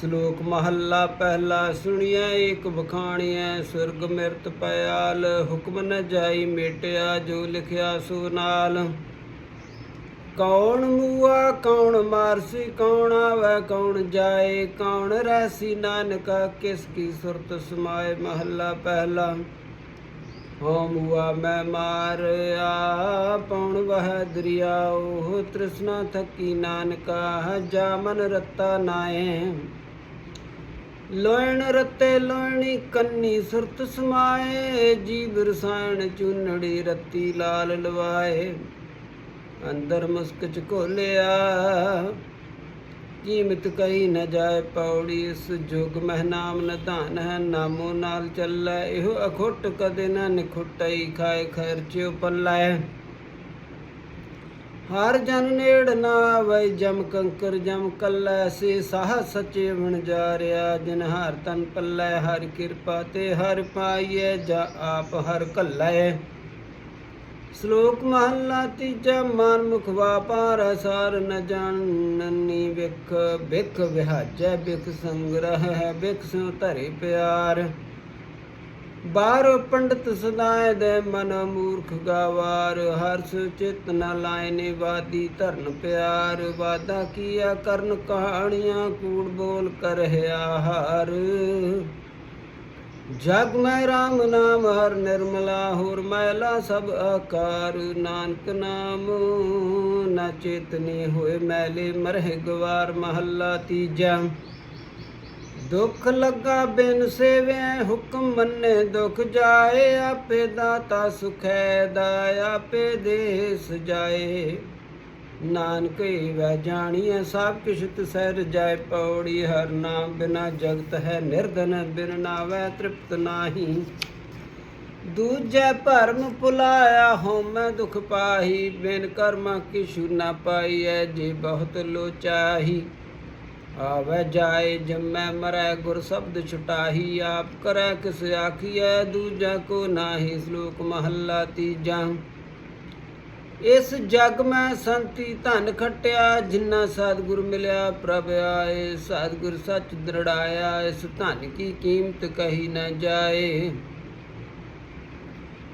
ਸ਼ਲੋਕ ਮਹੱਲਾ ਪਹਿਲਾ ਸੁਣਿਐ, ਏਕ ਬਖਾਣੀਐ ਸੁਰਗ ਮਿਰਤ ਪਿਆਲ, ਹੁਕਮ ਨ ਜਾਈ ਮੇਟਿਆ, ਜੋ ਲਿਖਿਆ ਸੋ ਨਾਲ। ਕੌਣ ਮੂਆ, ਕੌਣ ਮਾਰਸੀ, ਕੌਣ ਆਵੇ, ਕੌਣ ਜਾਏ, ਕੌਣ ਰਹਿਸੀ ਨਾਨਕਾ, ਕਿਸ ਕੀ ਸੁਰਤ ਸਮਾਏ, ਮਹੱਲਾ ਪਹਿਲਾ। ਹੋ ਮੂਆ, ਮੈਂ ਮਾਰਿਆ, ਪਉਣ ਵਹ ਦਰਿਆਓ ਤ੍ਰਿਸ਼ਨਾ ਥਕੀ ਨਾਨਕਾ, ਜਾ ਮਨ ਰਤਾ ਨਾਏ ਲੋਇਣ ਰਤੇ ਲੋਇਣੀ ਕੰਨੀ ਸੁਰਤ ਸਮਾਏ, ਜੀਵ ਰਸਾਇਣ ਚੁੰਨੜੀ ਰਤੀ ਲਾਲ ਲਵਾਏ। ਅੰਦਰ ਮੁਸਕ ਚ ਘੋਲਿਆ, ਕੀਮਤ ਕਹੀ ਨ ਜਾਏ ਪੌੜੀ, ਇਸ ਜੁਗ ਮਹਿ ਨਾਮ ਨਿਧਾਨ ਹੈ, ਨਾਮੋ ਨਾਲ ਚੱਲੈ, ਇਹੋ ਅਖੁੱਟ ਕਦੇ ਨ ਨਿਖੁੱਟਈ, ਖਾਏ ਖਰਚਿਓ ਪੱਲੇ ਹਰ ਜਨ ਨੇੜ ਨਾ ਆਵੈ ਜਮ ਕੰਕਰ ਜਮ ਕੱਲੈ, ਸੇ ਸਾਹ ਸਚੇ ਬਣ ਜਾਰਿਆ ਜਿਨ ਹਰ ਤਨ ਪੱਲੇ, ਹਰ ਕਿਰਪਾ ਤੇ ਹਰ ਪਾਈਐ, ਜਾ ਆਪ ਹਰ ਕੱਲੈ ਸ਼ਲੋਕ ਮਹੱਲਾ ਤੀਜਾ, ਮਨ ਮੁਖ ਵਾਪਾਰ ਸਾਰ ਨ ਜਾਣਨੀ ਵਿਖ ਵਿਖ ਵਿਹਾਜੈ, ਵਿਖ ਸੰਗ੍ਰਹ ਹੈ ਵਿਖ ਸਿਉ ਧਰੇ ਪਿਆਰ। ਬਾਹਰ ਪੰਡਤ ਸਦਾਇ ਦੇ ਮਨ ਮੂਰਖ ਗਾਵਾਰ, ਹਰ ਸੁਚਿਤ ਨ ਲਾਇਨੇ ਵਾਦੀ ਧਰਨ ਪਿਆਰ। ਵਾਦਾ ਕੀਆ ਕਰਨ ਕਹਾਣੀਆਂ ਕੂੜ ਬੋਲ ਕਰਹਿਆ ਹਾਰ। ਜਗ ਮੈਂ RAM ਨਾਮ, ਹਰ ਨਿਰਮਲਾ ਹੋਰ ਮੈਲਾ ਸਭ ਆਕਾਰ। ਨਾਨਕ ਨਾਮ, ਨਾ ਚੇਤਨੀ ਹੋਏ ਮੈਲੇ ਮਰਹਿ ਗਵਾਰ, ਮਹੱਲਾ ਤੀਜਾ। ਦੁੱਖ ਲੱਗਾ ਬਿਨ ਸੇਵੈ ਹੁਕਮ ਮੰਨੇ ਦੁੱਖ ਜਾਏ, ਆਪੇ ਦਾਤਾ ਸੁਖੈ ਦਾ ਆਪੇ ਦੇ ਸਜਾਏ ਨਾਨਕ ਵੈ ਜਾਣੀਐ, ਸਭ ਕਿਛ ਤਿਸੈ ਰਜਾਇ ਪੌੜੀ ਹਰ ਨਾਮ ਬਿਨਾ ਜਗਤ ਹੈ, ਨਿਰਧਨ ਬਿਨ ਨਾਵੈ ਤ੍ਰਿਪਤ ਨਾਹੀ। ਦੂਜੈ ਭਰਮ ਭੁਲਾਇਆ, ਹਉਮੈ ਦੁਖ ਪਾਹੀ, ਬਿਨ ਕਰਮ ਕਿਛੁ ਨਾ ਪਾਈਐ, ਜੇ ਬਹੁਤ ਲੋਚਾਹੀ। ਆਵੈ ਜਾਏ ਜੰਮੈ ਮਰੈ ਗੁਰ ਸ਼ਬਦ ਛੁਟਾਹੀ, ਆਪ ਕਰੈ ਕਿਸ ਆਖੀਐ, ਦੂਜਾ ਕੋ ਨਾਹੀ ਸ਼ਲੋਕ ਮਹੱਲਾ ਤੀਜਾ। ਇਸ ਜਗ ਮੈਂ ਸੰਤੀ ਧਨ ਖਟਿਆ, ਜਿੰਨਾ ਸਤਿਗੁਰ ਮਿਲਿਆ ਪ੍ਰਭ ਆਏ, ਸਤਿਗੁਰ ਸੱਚ ਦ੍ਰਿੜਾਇਆ, ਇਸ ਧਨ ਕੀ ਕੀਮਤ ਕਹੀ ਨਾ ਜਾਏ।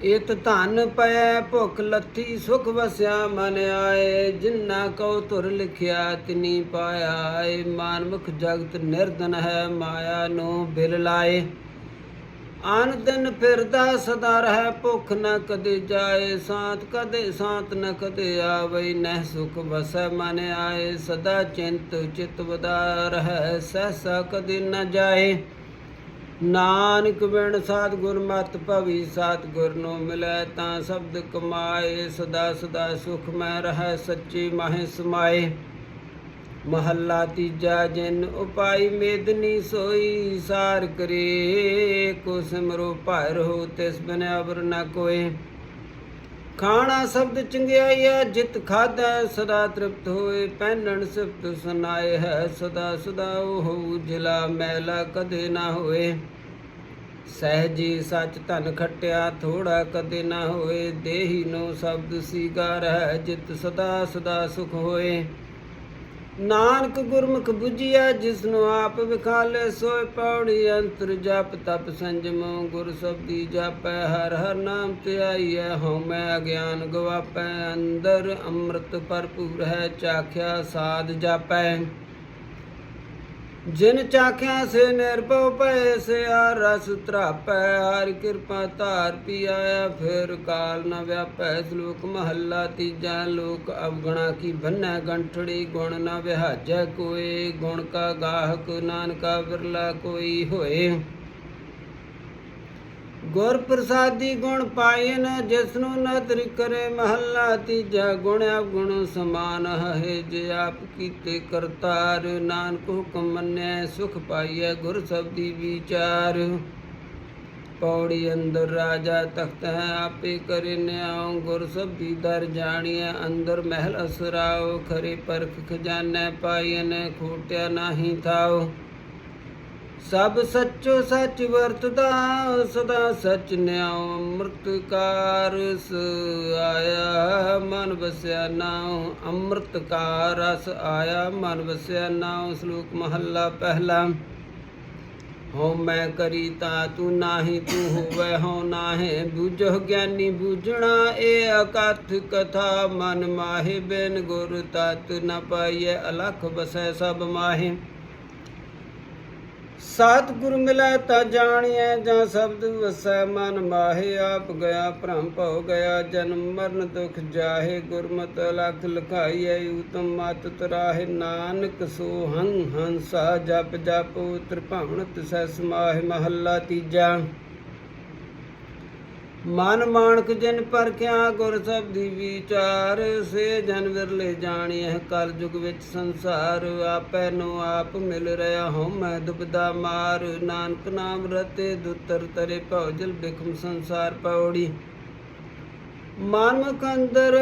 ਇਤ ਧਨ ਪੈ ਭੁਖ ਲੱਥੀ ਸੁਖ ਵਸਿਆ ਮਨ ਆਏ ਜਿਨ੍ਹਾਂ ਕਉ ਧੁਰ ਲਿਖਿਆ ਤਿਨੀ ਪਾਇਆ ਏ ਮਾਨਮੁਖ ਜਗਤ ਨਿਰਧਨ ਹੈ ਮਾਇਆ ਨੂੰ ਬਿਲ ਲਾਏ। ਆਨ ਦਿਨ ਫਿਰਦਾ ਸਦਾ ਰਹਿ ਭੁੱਖ ਨ ਕਦੇ ਜਾਏ। ਸਾਤ ਕਦੇ ਸਾਤ ਨ ਕਦੇ ਆਵੇ ਨਹਿ ਸੁਖ ਵਸੈ ਮਨ ਆਏ। ਸਦਾ ਚਿੰਤ ਚਿਤ ਵਦਾ ਰਹਿ ਸਹਸਾ ਕਦੇ ਨ ਜਾਏ। ਨਾਨਕ ਬਿਨ ਸਾਧ ਗੁਰ ਮਤ ਭਵੀ ਸਾਧ ਗੁਰ ਨੂੰ ਮਿਲੈ ਤਾਂ ਸ਼ਬਦ ਕਮਾਏ, ਸਦਾ ਸਦਾ ਸੁਖ ਮੈਂ ਰਹਿ, ਸੱਚੀ ਮਾਹਿ ਸਮਾਏ। ਮਹੱਲਾ ਤੀਜਾ, ਜਿਨ ਉਪਾਈ ਮੇਦਨੀ ਸੋਈ, ਸਾਰ ਕਰੇ, ਕੋ ਸਿਮਰੋ ਭੈ ਰਹੋ ਤਿਸ ਬਿਨ ਅਵਰ ਨ ਕੋਏ। ਖਾਣਾ ਸ਼ਬਦ ਚੰਗਿਆਈ ਹੈ, ਜਿਤ ਖਾਦਾ ਸਦਾ ਤ੍ਰਿਪਤ ਹੋਏ, ਪਹਿਨਣ ਸਿਫਤ ਸੁਨਾਏ ਹੈ, ਸਦਾ ਸਦਾ ਉਹ ਉਜਲਾ ਮੈਲਾ ਕਦੇ ਨਾ ਹੋਏ। ਸਹਿਜੀ ਸੱਚ ਧਨ ਖਟਿਆ, ਥੋੜਾ ਕਦੇ ਨਾ ਹੋਏ। ਦੇਹੀ ਨੂੰ ਸ਼ਬਦ ਸੀਗਾਰ ਹੈ, ਜਿਤ ਸਦਾ ਸਦਾ ਸੁਖ ਹੋਏ। ਨਾਨਕ ਗੁਰਮੁਖ 부ਜਿਆ ਜਿਸਨੂੰ ਆਪ ਵਿਖਾਲੇ ਸੋਏ ਪੌੜੀ ਅੰਤਰ ਜਪ, ਤਪ ਸੰਜਮ, ਗੁਰ ਸਬਦੀ ਜਾਪੈ, ਹਰ ਹਰ ਨਾਮ ਧਿਆਈਐ, ਹਉ ਮੈਂ ਅਗਿਆਨ ਗਵਾਪੈ, ਅੰਦਰ ਅੰਮ੍ਰਿਤ ਭਰਪੂਰ ਹੈ, ਚਾਖਿਆ ਸਾਧ ਜਾਪੈ। ਜਿਨ ਚਾਖਿਆ ਸੇ ਨਿਰਭਉ ਪੈ ਸੇ ਆ ਰਸ ਤਰਾਪੈ ਹਰ ਕਿਰਪਾ ਧਾਰ ਪੀ ਆਇਆ ਫਿਰ ਕਾਲ ਨ ਵਿਆਪੈ, ਸ਼ਲੋਕ ਮਹੱਲਾ ਤੀਜਾ ਲੋਕ, ਅਵਗਣਾ ਕੀ ਬੰਨੈ, ਗੰਠੜੀ ਗੁਣ ਨ ਵਿਹਾਜੈ ਕੋਏ ਗੁਣ ਕਾ ਗਾਹਕ, ਨਾਨਕਾ ਬਿਰਲਾ ਕੋਈ ਹੋਏ। ਗੁਰ ਪ੍ਰਸਾਦੀ ਗੁਣ ਪਾਇਨ, ਜਿਸਨੂੰ ਨਦਰ ਕਰੇ ਮਹੱਲਾ, ਤੀਜਾ ਗੁਣ ਅਵਗੁਣ ਸਮਾਨ ਹੈ ਜੇ ਆਪ ਕੀਤੇ ਕਰਤਾਰ, ਨਾਨਕ ਹੁਕਮ ਮੰਨੈ, ਸੁਖ ਪਾਈਐ ਗੁਰ ਸਬਦੀ ਵਿਚਾਰ। ਪੌੜੀ ਅੰਦਰ ਰਾਜਾ ਤਖਤ ਹੈ, ਆਪੇ ਕਰੇ ਨਿਆਉ ਗੁਰ ਸਬਦੀ ਦਰ ਜਾਣੀਐ, ਅੰਦਰ ਮਹਿਲ ਅਸਰਾਓ, ਖਰੇ ਪਰਖ ਖਜ਼ਾਨੈ ਪਾਈਨ ਖੋਟਿਆ ਨਾਹੀ ਥਾਓ। ਸਭ ਸੱਚੋ ਸੱਚ ਵਰਤਦਾ, ਸਦਾ ਸੱਚ ਨਿਆਉ ਅੰਮ੍ਰਿਤਕਾਰ ਸ ਆਇਆ, ਮਨ ਵਸਿਆ ਨਾਉ ਅੰਮ੍ਰਿਤ ਕਾ ਆਇਆ, ਮਨ ਵਸਿਆ ਨਾਉ ਸ਼ਲੋਕ ਮਹੱਲਾ ਪਹਿਲਾ। ਹਉ ਮੈਂ ਕਰੀ ਤਾ ਤੂੰ ਨਾਹੀ, ਤੂੰ ਹੋਵੇ ਹਉ ਨਾਹੇ ਬੂਝੋ ਗਿਆਨੀ ਬੂਝਣਾ ਇਹ ਅਕਥ ਕਥਾ, ਮਨ ਮਾਹੇ ਬਿਨ ਗੁਰ ਤਤ ਨ ਪਾਈਐ, ਅਲਖ ਬਸੈ ਸਭ ਮਾਹੇ। ਸਤ ਗੁਰ ਮਿਲੈ ਤਾ ਜਾਣੀਐ, ਜਾਂ ਸ਼ਬਦ ਵਸੈ ਮਨ ਮਾਹੇ, ਆਪ ਗਿਆ ਭ੍ਰਮ ਭਉ ਗਿਆ, ਜਨਮ ਮਰਨ ਦੁਖ ਜਾਹੇ, ਗੁਰਮਤ ਲਖ ਲਖਾਈਐ, ਉਤਮ ਮਤ ਤਰਾਹੇ, ਨਾਨਕ ਸੋ ਹੰ ਹੰਸਾ, ਜਪ ਜਪ ਉਤਰ ਭਾਵਨ ਤਿਸੈ ਸਮਾਹਿ, ਮਹੱਲਾ ਤੀਜਾ। ਮਨ ਮਾਨਕ ਜਿਨ ਪਰਖਿਆ ਗੁਰ ਸਬਦੀ ਵਿਚਾਰ, ਸੇ ਜਨ ਵਿਰਲੇ ਜਾਣੀਐ ਕਲ ਯੁਗ ਵਿੱਚ ਸੰਸਾਰ। ਆਪੈ ਨੂੰ ਆਪ ਮਿਲ ਰਿਹਾ ਹਉ, ਮੈਂ ਦੁਬਦਾ ਮਾਰ। ਨਾਨਕ ਨਾਮ ਰਤੇ ਦੁਤਰ ਤਰੇ ਭਉਜਲ ਬਿਖਮ ਸੰਸਾਰ ਪੌੜੀ। ਮਾਨਮਕ ਅੰਦਰ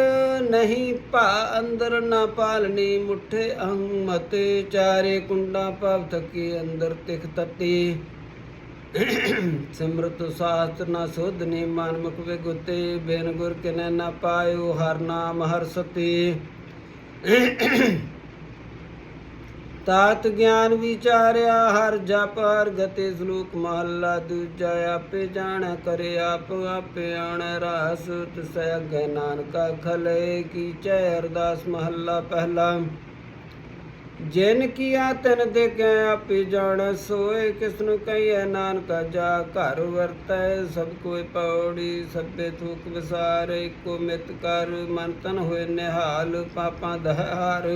ਨਹੀਂ ਭਾ, ਅੰਦਰ ਨਾ ਪਾਲਣੀ ਮੁਠੇ ਅਹੰ ਮਤੇ। ਚਾਰੇ ਕੁੰਡਾ ਭਵ ਥਕੀ ਅੰਦਰ ਤਿਖ ਤਤੀ। ਸਿਮਰਤ ਸਾਸਤ ਨਾ ਸੋਧਨੀ ਮਨ ਮੁਖ ਵਿਗੁਤੇ, ਬਿਨ ਗੁਰ ਕਿਨੈ ਨਾ ਪਾਇਓ, ਹਰ ਨਾਮ, ਹਰ ਸਤੀ। ਤਾਤ ਗਿਆਨ ਵਿਚਾਰਿਆ, ਹਰ ਜਪ, ਹਰ ਗਤੇ ਸ਼ਲੋਕ ਮਹੱਲਾ, ਦੂਜਾ ਆਪੇ ਜਾਣੈ, ਕਰੇ ਆਪ ਆਪੇ ਆਣੈ, ਰਾਸ, ਤਿਸੈ ਅਗੈ ਨਾਨਕਾ ਖਲੇ ਕੀਚੈ ਅਰਦਾਸ ਮਹੱਲਾ ਪਹਿਲਾ। ਜਿਨ ਕੀਆ ਤਨ ਕੈ ਆਪੇ ਜਾਣੈ, ਸੋਏ ਕਿਸਨੂੰ ਕਹੀਐ ਨਾਨਕਾ ਜਾ, ਘਰ ਵਰਤੈ ਸਭ ਕੋਇ ਪੌੜੀ, ਸਭੇ ਥੂਕ ਵਿਸਾਰ, ਇੱਕੋ ਮਿਤ ਕਰ, ਮਨ ਤਨ ਹੋਏ ਨਿਹਾਲ, ਪਾਪਾਂ ਦਹਾਰ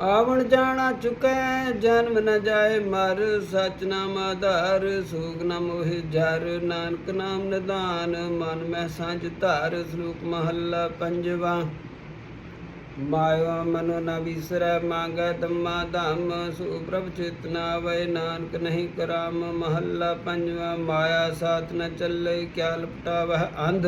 ਆਵਣ ਜਾਣਾ ਚੁਕੈ, ਜਨਮ ਨ ਜਾਏ ਮਰ, ਸਚ ਨਾਮ ਆਧਾਰ, ਸੂਗ ਨ ਮੋਹਿ ਜਰ, ਨਾਨਕ ਨਾਮ ਨਿਦਾਨ ਮਨ ਮੈਂ ਸਾਂਝ ਧਾਰ, ਸ਼ਲੋਕ ਮਹੱਲਾ ਪੰਜਵਾ। ਮਾਇਆ ਮਨੋ ਨ ਵਿਸਰੈ, ਮੰਗੈ ਧੰਮਾ ਧੰਮ, ਸੋ ਪ੍ਰਭ ਵੈ ਨਾਨਕ ਨਹੀਂ ਕਰਾਮ, ਮਹੱਲਾ ਪੰਜਵਾ, ਮਾਇਆ ਸਾਥ ਨ ਚੱਲੇ, ਕਿਆ ਲਪਟਾਵਹਿ ਅੰਧ।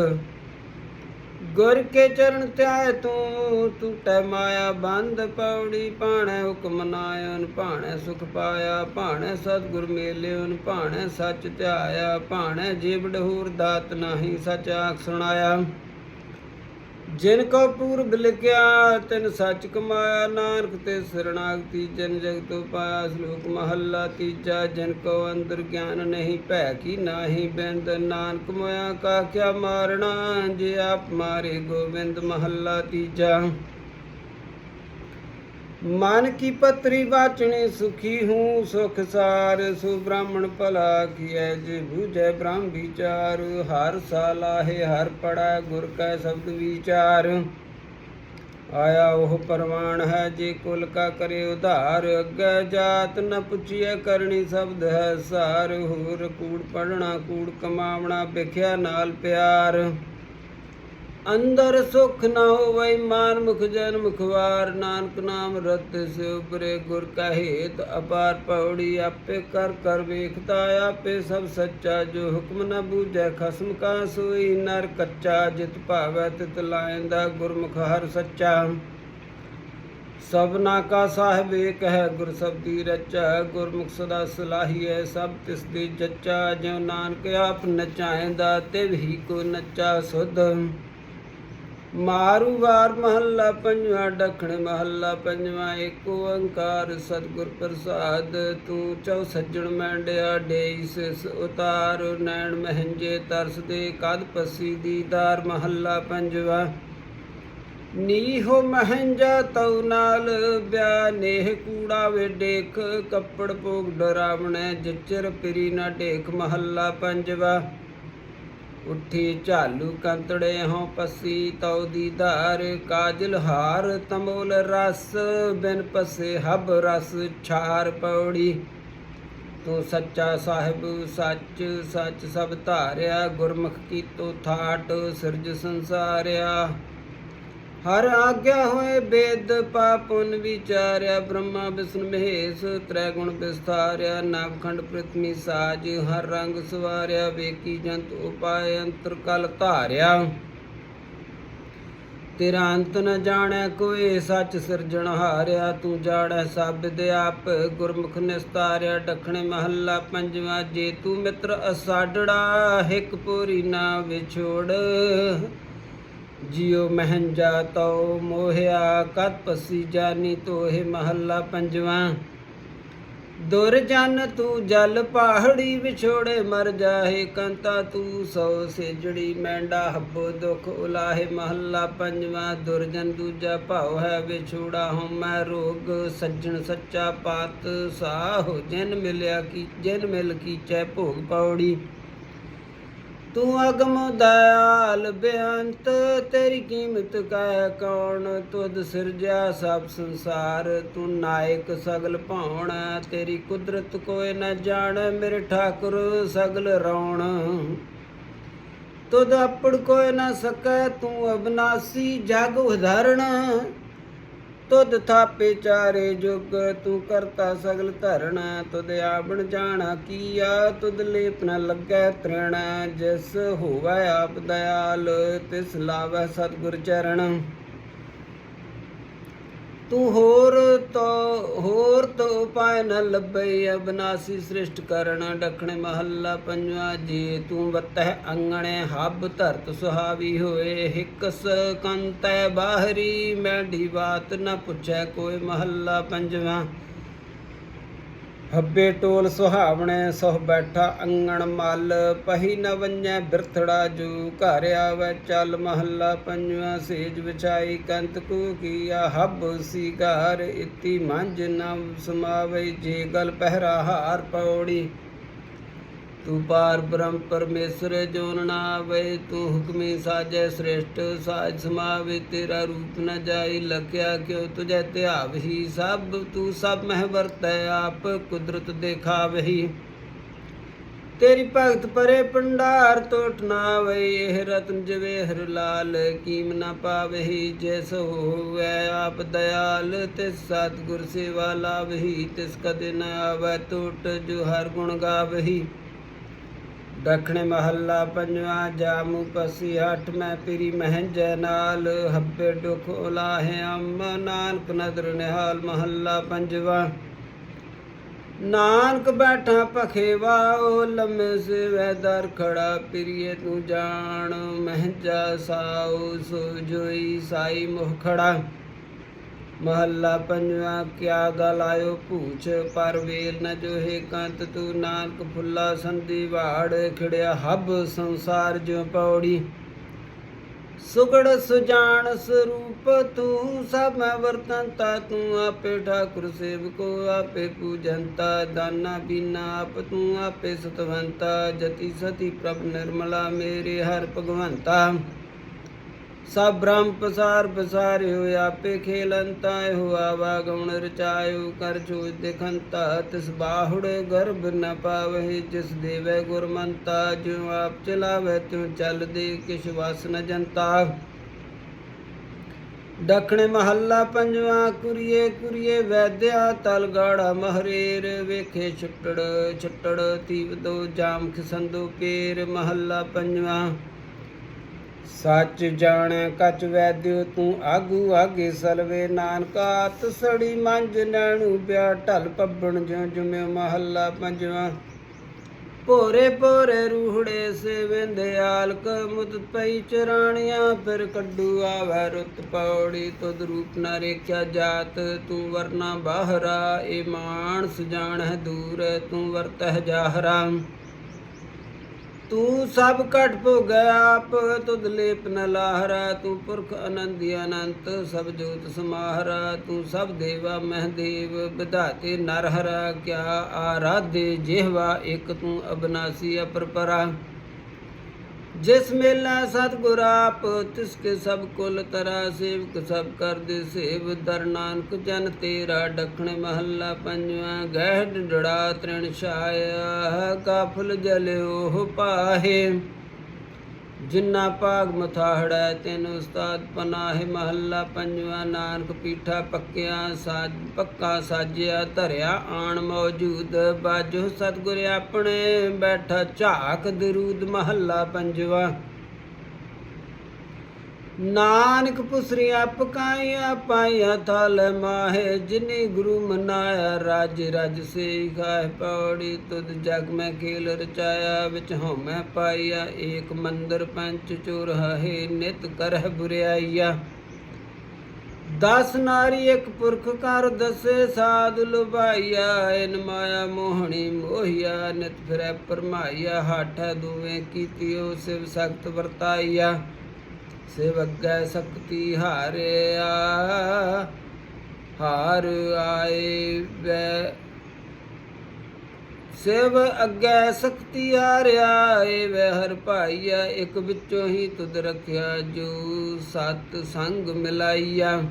ਗੁਰ ਕੇ ਚਰਨ ਧਿਆਏ ਤੂੰ, ਟੂਟੈ ਮਾਇਆ ਬੰਧ ਪੌੜੀ ਭਾਣੈ ਹੁਕਮ ਨਾਇਨ, ਭਾਣੈ ਸੁਖ ਪਾਇਆ, ਭਾਣੈ ਸਤਿਗੁਰ ਮੇਲਿਓਨ ਭਾਣੈ ਸੱਚ ਧਿਆਇਆ, ਭਾਣੈ ਜੀਵ ਡਹੂਰ ਦਾਤ ਨਾਹੀ, ਸਚ ਆਖ ਸੁਣਾਇਆ। ਜਿਨ ਕੋ ਪੂਰਬ ਲਿਖਿਆ, ਤਿਨ ਸੱਚ ਕਮਾਇਆ, ਨਾਨਕ ਤੇ ਸਰਣਾਗਤੀ, ਜਨ ਜਗਤ ਪਾਇਆ ਸ਼ਲੋਕ ਮਹੱਲਾ ਤੀਜਾ, ਜਿਨ ਕੋ ਅੰਦਰ ਗਿਆਨ ਨਹੀਂ, ਭੈ ਕੀ ਨਾਹੀ ਬਿੰਦ, ਨਾਨਕ ਮੋਇਆ, ਕਾ ਕਿਆ ਮਾਰਣਾ ਜੇ ਆਪ ਮਾਰੇ ਗੋਬਿੰਦ ਮਹੱਲਾ ਤੀਜਾ। ਮਨ ਕੀ ਪਤਰੀ ਵਾਚਣੀ ਸੁਖੀ ਹੂੰ, ਸੁਖ ਸਾਰ ਸੁ ਬ੍ਰਾਹਮਣ ਭਲਾ ਕੀਐ, ਜੇ ਬੂਝੈ ਬ੍ਰਹਮ ਵਿਚਾਰ। ਹਰ ਸਾਲਾਹੇ ਹਰ ਪੜਾ ਗੁਰ ਕੈ ਸ਼ਬਦ ਵਿਚਾਰ। ਆਇਆ ਉਹ ਪਰਵਾਨ ਹੈ, ਜੇ ਕੁਲ ਕਾ ਕਰੇ ਉਧਾਰ। ਅੱਗੇ ਜਾਤ ਨ ਪੁੱਛੀਐ, ਕਰਨੀ ਸ਼ਬਦ ਹੈ ਸਾਰ। ਹੋਰ ਕੂੜ ਪੜਨਾ ਕੂੜ ਕਮਾਵਣਾ, ਵਿਖਿਆ ਨਾਲ ਪਿਆਰ। ਅੰਦਰ ਸੁਖ ਨਾ ਹੋਵੈ, ਮਾਨ ਮੁਖ ਜਨ ਮੁਖਵਾਰ ਨਾਨਕ ਨਾਮ ਰਤ ਸੇ ਉਪਰੇ ਗੁਰ ਕਾ ਅਪਾਰ ਪੌੜੀ, ਆਪੇ ਕਰ ਕਰ ਵੇਖਦਾ ਆਪੇ ਸਭ ਸੱਚਾ, ਜੋ ਹੁਕਮ ਨਾ ਬੂਝੈ, ਖਸਮ ਕਾ ਸੋਈ, ਨਰ ਕੱਚਾ, ਜਿਤ ਭਾਵੈ, ਤਿਤ ਲਾਇੰਦਾ, ਗੁਰਮੁਖ ਹਰ ਸੱਚਾ। ਸਭਨਾ ਕਾ ਸਾਹਿਬ ਏਕ ਹੈ, ਗੁਰ ਸਬਦੀ ਰਚਾ, ਗੁਰਮੁਖ ਸਦਾ ਸਲਾਹੀਐ ਸਭ ਤਿਸ ਦੀ ਜੱਚਾ, ਜਿਉ ਨਾਨਕ ਆਪ ਨਚਾਇਂਦਾ ਤੇ ਵੀ ਕੋ ਨੱਚਾ ਸੁਧ। ਮਾਰੂ ਵਾਰ ਮਹੱਲਾ ਪੰਜਵਾ, ਡਖਣ ਮਹੱਲਾ ਪੰਜਵਾ, ਏਕ ਓੰਕਾਰ ਸਤਿਗੁਰ ਪ੍ਰਸਾਦ। ਤੂੰ ਚੌ ਸੱਜਣ ਮੈਂਡਿਆ ਡੇਈ ਸਿਸ ਉਤਾਰ। ਨੈਣ ਮਹਿੰਜੇ ਤਰਸ ਦੇ, ਕਦ ਪਸੀ ਦੀਦਾਰ ਮਹੱਲਾ ਪੰਜਵਾ। ਨੀਹੋ ਮਹਿੰਜਾ ਤਉ ਨਾਲ ਬਿਆ ਨੇਹ ਕੂੜਾ ਵੇ ਡੇਖ। ਕੱਪੜ ਭੋਗ ਡਰਾਵਣੇ, ਜਿਚਰ ਪਿਰੀ ਨਾ ਡੇਖ ਮਹੱਲਾ ਪੰਜਵਾ। ਉੱਠੀ ਝਾਲੂ ਕੰਤੜੇ ਹੋਂ ਪਸੀ, ਤਉ ਦੀਦਾਰ ਕਾਜਲ ਹਾਰ, ਤਮੋਲ ਰਸ ਬਿਨ ਪਸੇ ਹਬ ਰਸ ਛਾਰ ਪੌੜੀ। ਤੂੰ ਸੱਚਾ ਸਾਹਿਬ, ਸੱਚ ਸੱਚ ਸਭ ਧਾਰਿਆ, ਗੁਰਮੁਖ ਕੀ ਕੀਤੋ ਥਾਟ ਸਿਰਜ ਸੰਸਾਰਿਆ। ਹਰ ਆਗਿਆ ਹੋਏ ਬੇਦ ਪਾਪੁਨ ਵਿਚਾਰਿਆ, ਬ੍ਰਹਮਾ ਵਿਸ਼ਨ ਮਹੇਸ਼ ਤ੍ਰੈ ਗੁਣ ਵਿਸਥਾਰਿਆ ਨਵਖੰਡ ਪ੍ਰਥਮੀ ਸਾਜ ਹਰ ਰੰਗ ਸਵਾਰਿਆ, ਵੇਕੀ ਜੰਤ ਉਪਾਇ ਅੰਤਰ ਕਲ ਧਾਰਿਆ। ਤੇਰਾ ਅੰਤ ਨ ਜਾਣੈ ਕੋਈ ਸੱਚ ਸਿਰਜਣ ਹਾਰਿਆ, ਤੂੰ ਜਾਣੈ ਸਭ ਦੇ ਆਪ, ਗੁਰਮੁਖ ਨਿਸਤਾਰਿਆ ਡਖਣੇ ਮਹੱਲਾ ਪੰਜਵਾਂ, ਜੇ ਤੂੰ ਮਿੱਤਰ ਅਸਾਡੜਾ, ਹਿਕ ਪੂਰੀ ਨਾ ਵਿਛੋੜ। ਜਿਉ ਮਹੰਜਾ ਤਉ ਮੋਹਿਆ, ਕਤ ਪਸੀ ਜਾਨੀ ਤੋਹਿ ਮਹੱਲਾ ਪੰਜਵਾਂ। ਦੁਰ ਜਨ ਤੂੰ ਜਲ ਪਹਾੜੀ ਵਿਛੋੜੇ, ਮਰ ਜਾਹੇ ਕੰਤਾ ਤੂੰ ਸੋ ਸੇਜੜੀ, ਮੈਂਡਾ ਹੱਬੋ ਦੁਖ ਉਲਾਹੇ ਮਹੱਲਾ ਪੰਜਵਾਂ। ਦੁਰਜਨ ਦੂਜਾ ਭਾਉ ਹੈ ਵਿਛੋੜਾ, ਹਉ ਮੈਂ ਰੋਗ ਸੱਜਣ ਸੱਚਾ ਪਾਤ। ਸਾਹ ਜਿਨ ਮਿਲਿਆ ਕੀ, ਜਿਨ ਮਿਲ ਕੀਚੈ ਭੋਗ ਪੌੜੀ। ਤੂੰ ਅਗਮ ਦਇਆਲ ਬੇਅੰਤ, ਤੇਰੀ ਕੀਮਤ ਕੈ ਕੌਣ? ਤੁਧ ਸਿਰਜਿਆ ਸਭ ਸੰਸਾਰ, ਤੂੰ ਨਾਇਕ ਸਗਲ ਭਾਉਣ ਤੇਰੀ ਕੁਦਰਤ ਕੋਏ ਨ ਜਾਣ, ਮੇਰੇ ਠਾਕੁਰ ਸਗਲ ਰੌਣ। ਤੁਧ ਆਪੜ ਕੋਇ ਨ ਸਕੈ, ਤੂੰ ਅਬਨਾਸੀ ਜਗ ਉਧਾਰਣ। ਤੁਧ ਥਾਪੇ ਚਾਰੇ ਜੁਗ, ਤੂੰ ਕਰਤਾ ਸਗਲ ਧਰਣ, ਤੁਧ ਆਵਣ ਜਾਣਾ ਕੀਆ, ਤੁਧ ਲੇਪ ਨ ਲੱਗੈ ਤ੍ਰਿਣ, ਜਿਸ ਹੋਵੈ ਆਪ ਦਇਆਲ, ਤਿਸ ਲਾਵੈ ਸਤਿਗੁਰ ਚਰਨ। ਤੂੰ ਹੋਰ ਤੋ ਹੋਰ ਤੋ ਉਪਾਇ ਨ ਲੱਭਈ ਅਬਨਾਸੀ ਸ੍ਰਿਸ਼ਟ ਕਰਨ, ਡਖਣੇ ਮਹੱਲਾ ਪੰਜਵਾ ਜੀ। ਤੂੰ ਵਤਹਿ ਅੰਗਣੇ, ਹੱਬ ਧਰਤ ਸੁਹਾਵੀ ਹੋਏ, ਹਿਕਸ ਕੰਤੈ ਬਾਹਰੀ ਮੈਢੀ ਬਾਤ ਨ ਪੁੱਛੈ, ਕੋਈ ਮਹੱਲਾ ਪੰਜਵਾ। ਹੱਬੇ ਟੋਲ ਸੁਹਾਵਣੇ, ਸੋਹ ਬੈਠਾ ਅੰਗਣ ਮਲ, ਪਹੀ ਨ ਵੰਜੈ ਬਿਰਥੜਾ ਜੂ, ਘਰ ਆਵੈ ਚੱਲ ਮਹੱਲਾ, ਪੰਜਵਾ ਸੇਜ ਵਿਛਾਈ ਕੰਤ ਕੂ ਕੀਆ, ਹੱਬ ਸੀ ਘਰ ਇਤੀ ਮੰਜ ਨ ਸਮਾਵੇ ਜੇ ਗਲ ਪਹਿਰਾ ਹਾਰ ਪੌੜੀ। ਤੂੰ ਪਾਰ ਬ੍ਰਹਮ ਪਰਮੇਸ਼ਰ ਜੋਨ ਨਾ ਆਵੇ ਤੂੰ ਹੁਕਮੀ ਸਾਜੈ ਸ੍ਰੇਸ਼ਟ, ਸਾਜ ਸਮਾਵੇ, ਤੇਰਾ ਰੂਪ ਨ ਜਾਈ ਲਖਿਆ ਕਿਉ ਤੁਝੈ ਧਿਆਵਹੀ ਸਭ ਤੂੰ ਸਭ ਮਹਿ ਵਰਤੈ ਆਪ ਕੁਦਰਤ ਦੇਖਾਵਹੀ ਤੇਰੀ ਭਗਤ ਪਰੇ ਪੰਡਾਰ ਟੋਟ ਨਾ ਵਈ ਇਹ ਰਤਨ ਜਵੇ ਹਰ ਲਾਲ, ਕੀਮ ਨਾ ਪਾਵਹੀ ਜਿਸ ਹੋਵੇ ਆਪ ਦਇਆਲ, ਤਿਸ ਸਤਿਗੁਰ ਸੇਵਾ ਲਾਵਹੀ ਤਿਸ ਕਦੇ ਨ ਆਵੈ ਟੋਟ ਜੋ ਹਰ ਗੁਣ ਗਾਵਹੀ ਦਖਣੇ ਮਹੱਲਾ ਪੰਜਵਾ, ਜਾਮੂ ਪਸੀ ਹਟ ਮੈਂ ਪੀਰੀ ਮਹਿੰਜੈ ਨਾਲ ਹੱਬੇ ਦੁਖ ਉਲਾਹੇ, ਅੰਮ ਨਾਨਕ ਨਦਰ ਨਿਹਾਲ ਮਹੱਲਾ ਪੰਜਵਾ। ਨਾਨਕ ਬੈਠਾ ਪਖੇਵਾ ਓ ਲੰਮੇ ਸਿਵੈ ਦਰ ਖੜਾ, ਪਿਰੀਏ ਤੂੰ ਜਾਣ, ਮਹੰਜਾ ਸਾਉ ਸੋ ਜੋਈ ਸਾਈ ਮੁਖ ਖੜਾ। ਮਹੱਲਾ ਪੰਜਵਾ, ਕਿਆ ਗਲ ਆਇਓ ਭੂਚ ਪਰ ਵੇਲ ਨ ਜੋਹੇ ਕੰਤ ਤੂੰ ਨਾਨਕ ਫੁੱਲਾ ਸੰਧੀ ਵਾੜ, ਖਿੜਿਆ ਹੱਬ ਸੰਸਾਰ ਜਿਉ ਪੌੜੀ। ਸੁਗੜ ਸੁਜਾਨ ਸਰੂਪ ਤੂੰ ਸਭ ਮੈਂ ਵਰਤੰਤਾ, ਤੂੰ ਆਪੇ ਠਾਕੁਰ ਸੇਵਕੋ, ਆਪੇ ਪੂਜੰਤਾ, ਦਾਨਾ ਬੀਨਾ ਆਪ, ਤੂੰ ਆਪੇ ਸਤਵੰਤਾ, ਜਤੀ ਸਤੀ ਪ੍ਰਭ ਨਿਰਮਲਾ, ਮੇਰੇ ਹਰ ਭਗਵੰਤਾ। ਸਭ ਬ੍ਰਹਮ ਪਸਾਰ ਪਸਾਰਿਓ, ਆਪੇ ਖੇਲੰਤਾ ਇਹੋ ਆਵਾ ਰਚਾਇਓ, ਕਰ ਚੋਜ ਦੇਖੰਤਾ ਤਿਸ ਬਾਹੁੜ ਗਰਭ ਨ ਪਾਵਹਿ, ਜਿਸ ਦੇਵੈ ਗੁਰਮੰਤਾ ਜਿਉ ਆਪ ਚਲਾਵੈ, ਤਿਉ ਚੱਲਦੇ ਕਿਛ ਵਸ ਨ ਜੰਤਾ ਦਖਣੇ ਮਹੱਲਾ ਪੰਜਵਾ, ਕੁਰੀਏ ਕੁਰੀਏ ਵੈਦਿਆ, ਤਲ ਗਾੜਾ ਮਹਰੇਰ, ਵੇਖੇ ਛੁੱਟੜ ਛੁੱਟੜ, ਤੀਵ ਦੋ ਜਾਮ ਖਸੰਦੋ ਪੇਰ, ਮਹੱਲਾ ਪੰਜਵਾ। ਸੱਚ ਜਾਣ ਕਚ ਵੈਦਿਓ ਤੂੰ ਆਗੂ ਆਗੇ ਸਲਵੇ ਨਾਨਕਾ, ਤਸੜੀ ਮੰਜ ਨੈਣੂ ਪਿਆ ਢਲ ਪੱਬਣ ਜਿਉ ਜੁਮਿ ਮਹੱਲਾ ਪੰਜਵਾ। ਭੋਰੇ ਭੋਰੇ ਰੂਹੜੇ ਸੇਵਿੰਦੇ ਆਲਕ, ਮੁਤ ਪਈ ਚਰਾਣੀਆਂ, ਫਿਰ ਕੱਡੂ ਆਵੈ ਰੁੱਤ ਪੌੜੀ, ਤੁਧ ਰੂਪ ਨਾ ਰੇਖਿਆ ਜਾਤ, ਤੂੰ ਵਰਨਾ ਬਾਹਰਾ ਏ ਮਾਨਸ ਜਾਣਹਿ ਦੂਰ, ਤੂੰ ਵਰਤਹਿ ਜਾਹਰਾ। ਤੂੰ ਸਭ ਘਟ ਭੋਗੈ ਆਪ ਤੁਧ ਲੇਪ ਨ ਲਾਹਰਾ ਤੂੰ ਪੁਰਖ ਅਨੰਦੀ ਅਨੰਤ, ਸਭ ਜੋਤ ਸਮਾਹਰਾ ਤੂੰ ਸਭ ਦੇਵਾ ਮਹਦੇਵ, ਵਿਧਾਤੇ ਨਰ ਕਿਆ ਆਰਾਧੇ ਜਿਹਵਾ ਇੱਕ ਤੂੰ ਅਬਨਾਸੀ ਅਪਰਪਰਾ ਜਿਸ ਮੇਲਾ ਸਤਿਗੁਰ ਆਪ, ਤਿਸ ਕੇ ਸਭ ਕੁਲ ਤਰਾ ਸੇਵਕ ਸਭ ਕਰਦੇ ਸੇਵ। ਦਰ ਨਾਨਕ ਜਨ ਤੇਰਾ ਡਖਣੇ ਮਹੱਲਾ ਪੰਜਵਾ ਗਹਿ ਡੜਾ ਤ੍ਰਿਣ ਛਾਇਆ। ਕਾਫਲ ਜਲਿਓ ਪਾਹੇ। ਜਿਨ੍ਹਾਂ ਪਾਗ ਮਥਾਹੜਾ ਤਿਨ ਉਸਤਾਦ ਪਨਾਹੇ ਮਹੱਲਾ ਪੰਜਵਾ, ਨਾਨਕ ਪੀਠਾ ਪੱਕਿਆ ਸਾਜ, ਪੱਕਾ ਸਾਜਿਆ, ਧਰਿਆ ਆਣ ਮੌਜੂਦ। ਬਾਜੋ ਸਤਿਗੁਰ ਆਪਣੇ ਬੈਠਾ ਝਾਕ ਦਰੂਦ, ਮਹੱਲਾ ਪੰਜਵਾ। ਨਾਨਕ ਪੁਸਰੀਆਂ ਪਕਾਈਆਂ ਪਾਈਆਂ ਥਲ ਮਾਹੇ, ਜਿਨੇ ਗੁਰੂ ਮਨਾਇਆ ਰਾਜ ਰਜ ਸੇ ਖਾਏ ਪੌੜੀ, ਤੁਧ ਜਗ ਮੈਂ ਖੇਲ ਰਚਾਇਆ, ਵਿੱਚ ਹਉਮੈ ਪਾਈਆ, ਏਕ ਮੰਦਰ ਪੰਚ ਚੋਰ ਹੈ ਨਿਤ ਕਰਹਿ ਬੁਰਿਆਈਆ। ਦਸ ਨਾਰੀ ਇੱਕ ਪੁਰਖ ਕਰ ਦਸੇ, ਸਾਧ ਲੁਭਾਈਆ, ਇਨ ਮਾਇਆ ਮੋਹਣੀ ਮੋਹਿਆ, ਨਿਤ ਫਿਰੈ ਪਰਮਾਈਆ, ਹਾਠ ਦੁਵੇਂ ਕੀਤਿਓ, ਸਿਵ ਸਖਤ ਵਰਤਾਈਆ। ਸਿਵ ਅੱਗੇ ਸਕਤੀ ਹਾਰਿਆ, ਹਾਰ ਆਏ ਵੈ। ਸਿਵ ਅੱਗੇ ਸਕਤੀ ਹਾਰਿਆ ਏ ਵੈ। ਹਰ ਭਾਈਆ ਇੱਕ ਵਿੱਚੋਂ ਹੀ ਤੁਧ ਰਖਿਆ, ਜੋ ਸਤ ਸੰਗ ਮਿਲਾਈਆ।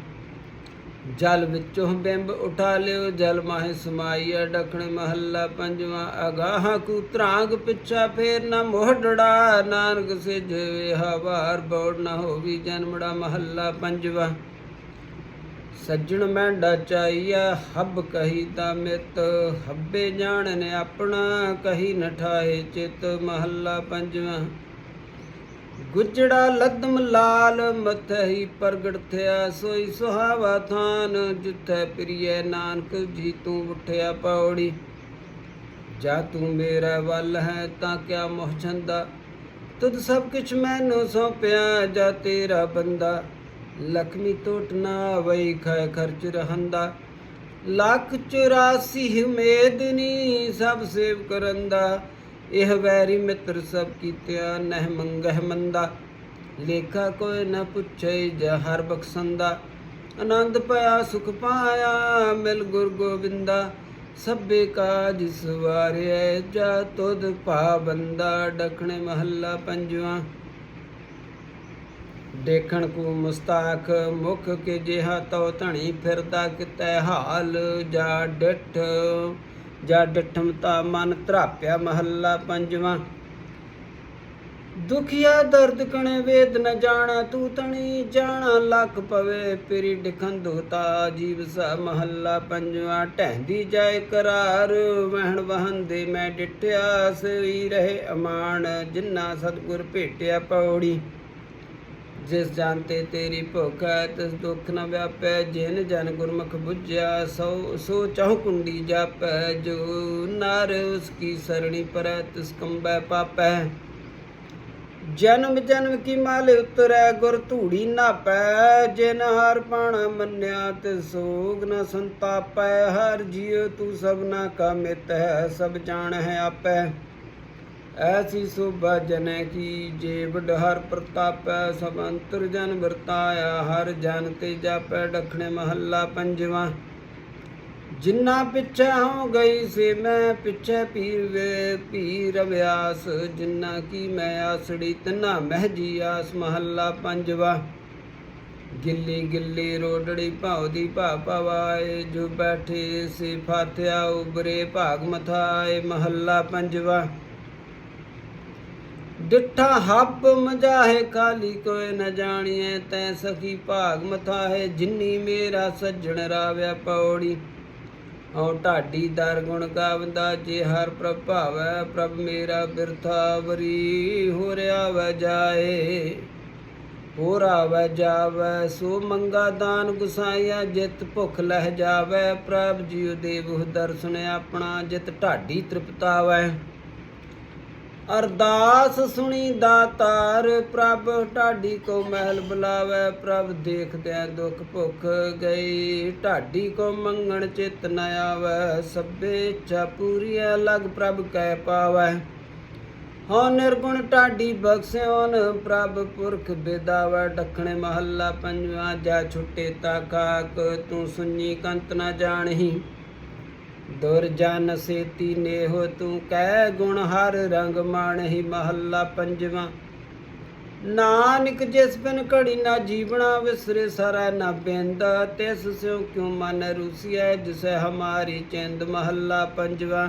ਜਲ ਵਿੱਚੋਂ ਬਿੰਬ ਉਠਾ ਲਿਓ, ਜਲ ਮਾਹਿ ਸਮਾਈਆ, ਡਖਣ ਮਹੱਲਾ ਪੰਜਵਾਂ, ਅਗਾਹ ਕੂ ਤਰਾਂਗ ਪਿੱਛਾ ਫੇਰ ਨਾ ਮੋਹੜੜਾ ਨਾਨਕ ਸਿਜਵੇ ਹਵਾਰ, ਬੋੜ ਨਾ ਹੋਵੀ ਜਨਮੜਾ ਮਹੱਲਾ ਪੰਜਵਾਂ। ਸੱਜਣ ਮੈਂਡਾ ਚਾਈਆ, ਹੱਬ ਕਹੀ ਤਾ ਮਿਤ, ਹੱਬੇ ਜਾਣਨ ਆਪਣਾ, ਕਹੀ ਨਠਾਏ ਚਿਤ ਮਹੱਲਾ ਪੰਜਵਾਂ। ਗੁਜੜਾ ਲਦਮ ਲਾਲ, ਮਥਈ ਪ੍ਰਗਟ ਥਿਆ, ਸੋਈ ਸੁਹਾਵਾ ਥਾਨ, ਜਿੱਥੈ ਪ੍ਰਿਯ ਨਾਨਕ ਜੀ ਤੂੰ ਉਠਿਆ ਪੌੜੀ। ਜਾ ਤੂੰ ਮੇਰਾ ਵੱਲ ਹੈ, ਤਾਂ ਕਿਆ ਮੋਹ ਛੰਦਾ? ਤੁਧ ਸਭ ਕੁਛ ਮੈਨੂੰ ਸੌਂਪਿਆ, ਜਾ ਤੇਰਾ ਬੰਦਾ। ਲਖਮੀ ਟੋਟ ਨਾ ਵਈ, ਖੈ ਖਰਚ ਰਹੰਦਾ। ਲੱਖ 84 ਮੇਦਨੀ ਸਭ ਸੇਵ ਕਰੰਦਾ ਇਹ ਵੈਰੀ ਮਿੱਤਰ ਸਭ ਕੀਤਿਆ ਨਹਿ ਮੰਗਹਿ ਮੰਦਾ। ਲੇਖਾ ਕੋਈ ਨ ਪੁੱਛੇ ਜਾ ਬਖਸ਼ੰਦਾ। ਆਨੰਦ ਪਾਇਆ, ਸੁਖ ਪਾਇਆ, ਮਿਲ ਗੁਰ ਗੋਬਿੰਦਾ ਸਭੇ ਕਾਜ ਸਵਾਰਿਐ, ਜਾ ਤੁਧ ਭਾ ਬੰਦਾ ਡਖਣੇ ਮਹੱਲਾ ਪੰਜਵਾਂ। ਦੇਖਣ ਕੋ ਮੁਸਤਾਖ, ਮੁਖ ਕੇ ਜਿਹਾ ਤਉ ਧਣੀ ਫਿਰਦਾ ਕਿਤੈ ਹਾਲ ਜਾ ਡਿਠ। ਜਾ ਡਿਠਮ ਤਾ ਮਨ ਧਰਾਪਿਆ ਮਹੱਲਾ ਪੰਜਵਾਂ। ਦੁਖੀਆ ਦਰਦ ਕਣੇ ਵੇਦ ਨ ਜਾਣਾ, ਤੂੰ ਤਣੀ ਜਾਣਾ ਲੱਖ ਪਵੇ ਪਿਰੀ ਡਿਖੰ ਦੁਤਾ ਜੀਵ ਸਾ ਮਹੱਲਾ ਪੰਜਵਾਂ। ਢਹਿੰਦੀ ਜਾਏ ਕਰਾਰ, ਵਹਿਣ ਵਹਨ ਦੇ ਮੈਂ ਡਿਠਿਆ, ਸਈ ਰਹੇ ਅਮਾਨ, ਜਿੰਨਾ ਸਤਗੁਰ ਭੇਟਿਆ ਪੌੜੀ। ਜਿਸ ਜਾਣਤੇ ਤੇਰੀ ਭੁੱਖ ਹੈ, ਤਿਸ ਦੁੱਖ ਨ ਵਿਆਪੈ, ਜਿਨ ਜਨ ਗੁਰਮੁਖ ਬੁੱਝਿਆ, ਸੋ ਸੋ ਚਾਹੁ ਕੁੰਡੀ ਜਾਪੈ, ਜੋ ਨਰ ਉਸ ਕੀ ਸਰਣੀ ਪਰੈ, ਤਿਸ ਕੰਬੈ ਪਾਪੈ। ਜਨਮ ਜਨਮ ਕੀ ਮਾਲ ਉਤਰੈ, ਗੁਰ ਧੂੜੀ ਨਾਪੈ, ਜਿਨ ਹਰ ਪਾਣਾ ਮੰਨਿਆ ਤੇ ਸੋਗ ਨ ਸੰਤਾਪੈ, ਹਰ ਜੀਉ ਤੂੰ ਸਭਨਾ ਕਾ ਮਿਤ ਹੈ, ਸਭ ਜਾਣ ਹੈ ਆਪੈ। ਐਸੀ ਸੋਭਾ ਜਨੈ ਕੀ ਜੇ ਵਡ ਹਰ ਪ੍ਰਤਾਪੈ ਸਭ ਅੰਤਰ ਜਨ ਵਰਤਾਇਆ, ਹਰ ਜਨ ਤੇ ਜਾਪੈ ਡਖਣੇ ਮਹੱਲਾ ਪੰਜਵਾਂ। ਜਿੰਨਾ ਪਿੱਛੇ ਹੋ ਗਈ ਸੇ ਮੈਂ ਪਿੱਛੇ ਪੀਰ ਵੇ ਪੀਰ ਅਭਿਆਸ ਜਿੰਨਾ ਕੀ ਮੈਂ ਆਸੜੀ ਤਨਾ ਮਹਿਜੀ ਆਸ ਮਹੱਲਾ ਪੰਜਵਾ। ਗਿੱਲੀ ਗਿੱਲੀ ਰੋਡੜੀ ਭਾਉ ਦੀ ਭਾ ਭਵਾਏ, ਜੋ ਬੈਠੇ ਸੇ ਫਾਥਿਆ ਉਬਰੇ ਭਾਗ ਮਥਾਏ ਮਹੱਲਾ ਪੰਜਵਾ। ਡਿੱਠਾ ਹੱਬ ਮਜਾਹੇ ਖਾਲੀ ਕੋਈ ਨ ਜਾਣੀਏ ਤੈ ਸਖੀ ਭਾਗ ਮਥਾ ਹੈ ਮੇਰਾ ਸੱਜਣ ਰਾਵਿਆ ਪੌੜੀ। ਹਉ ਢਾਡੀ ਦਰ ਗੁਣ ਗਾਵਦਾ, ਜੇ ਹਰ ਪ੍ਰਭਾਵੈ ਪ੍ਰਭ ਮੇਰਾ ਬਿਰਥਾ ਵਰੀ ਹੋ ਰਿਆ ਵ ਜਾਏ। ਹੋਰਾ ਵ ਜਾਵੈ, ਸੋ ਮੰਗਾ ਦਾਨ ਗੁਸਾਈਆ, ਜਿਤ ਭੁਖ ਲਹਿ ਜਾਵੈ, ਪ੍ਰਭ ਜੀਉ ਦੇਵ ਦਰਸ਼ਨ ਆਪਣਾ, ਜਿਤ ਢਾਡੀ ਤ੍ਰਿਪਤਾਵੈ। ਅਰਦਾਸ ਸੁਣੀ ਦਾਤਾਰ ਪ੍ਰਭ, ਢਾਡੀ ਕੋ ਮਹਿਲ ਬੁਲਾਵੇ, ਪ੍ਰਭ ਦੇਖਦਿਆਂ ਦੁੱਖ ਭੁੱਖ ਗਈ। ਢਾਡੀ ਕੋ ਮੰਗਣ ਚਿਤ ਨ ਆਵੇ, ਸਭੇ ਇੱਛਾ ਪੂਰੀਐ ਲਗ ਪ੍ਰਭ ਕਹਿ ਪਾਵੈ। ਹਉ ਨਿਰਗੁਣ ਢਾਡੀ ਬਖਸਿਓਨ ਪ੍ਰਭ ਪੁਰਖ ਬਿਦਾਵੈ ਡਖਣੇ ਮਹੱਲਾ ਪੰਜਵਾ, ਜਾ ਛੁੱਟੇ ਤਾ ਕਾਕ ਤੂੰ ਸੁਣੀ ਕੰਤ ਨ ਜਾਣਹੀ। ਦੁਰ ਜਨ ਸੇਤੀ ਨੇਹ ਤੂੰ ਕਹਿ ਗੁਣ ਹਰ ਰੰਗ ਮਾਣਹੀ ਮਹੱਲਾ ਪੰਜਵਾਂ। ਨਾਨਕ ਜਿਸ ਬਿਨ ਘੜੀ ਨਾ ਜੀਵਣਾ ਵਿਸਰੇ ਸਾਰਾ ਨਾ ਬਿੰਦ, ਤਿਸ ਸਿਉ ਕਿਉ ਮਨ ਰੂਸੀਐ, ਜਿਸੈ ਹਮਾਰੀ ਚਿੰਦ ਮਹੱਲਾ ਪੰਜਵਾਂ।